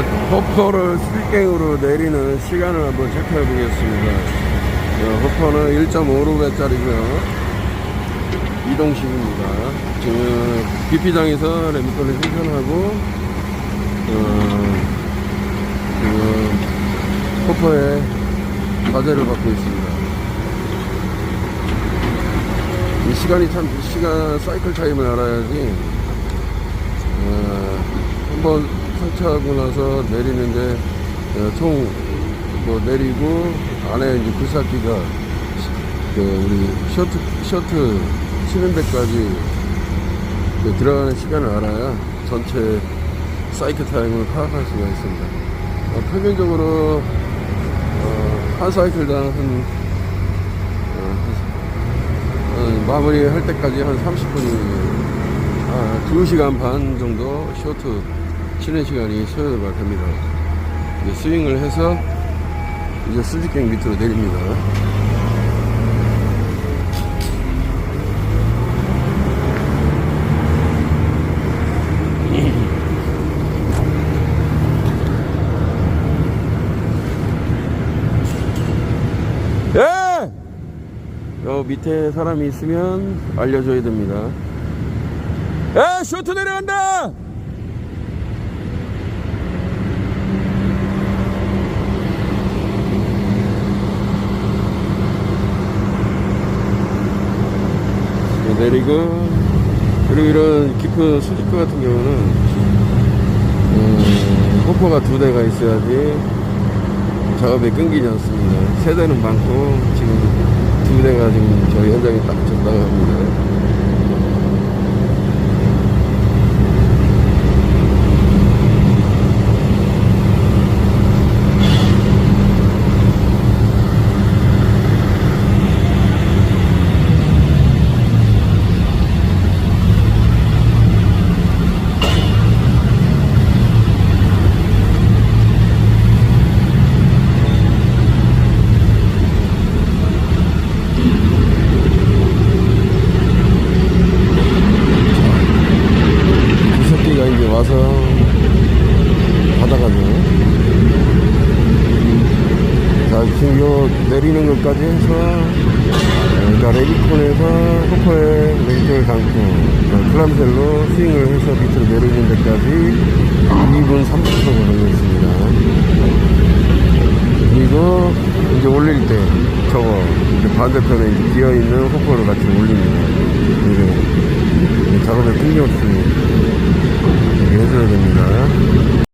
자, 호퍼를 스틱갱으로 내리는 시간을 한번 체크해 보겠습니다. 어, 호퍼는 1.5루배짜리고요. 이동식입니다. 지금 BP장에서 레미터를 생산하고, 어, 지금 호퍼에 과제를 받고 있습니다. 이 시간이 참, 시간 사이클 타임을 알아야지, 어, 한번 설치하고 나서 내리는데, 어, 총, 뭐, 내리고, 안에 이제 굴삭기가, 그, 우리, 셔트, 셔트 치는 데까지 그 들어가는 시간을 알아야 전체 사이클 타임을 파악할 수가 있습니다. 어, 평균적으로, 어, 한 사이클당 한, 어, 한 마무리 할 때까지 한 30분이 아, 2시간 반 정도 쇼트 치는 시간이 소요가 됩니다. 이제 스윙을 해서 이제 수직갱 밑으로 내립니다. 예! 여 밑에 사람이 있으면 알려줘야 됩니다. 야, 쇼트 내려간다! 내리고, 그리고 이런 깊은 수직구 같은 경우는, 음, 호퍼가 두 대가 있어야지 작업이 끊기지 않습니다. 세 대는 많고, 지금 두 대가 지금 저희 현장에 딱 전달을 합니다. 이 새끼가 이제 와서 받아가죠. 자, 지금 요 내리는 것까지 해서, 그러니까 레디콘에서 호퍼에 레디콘을 감고, 클람셀로 스윙을 해서 밑으로 내리는 데까지 2분 30초가 걸렸습니다. 그리고 이제 올릴 때 저거 반대편에 이제 비어있는 호퍼를 같이 올립니다. 이제 작업에 이렇게 해줘야 됩니다.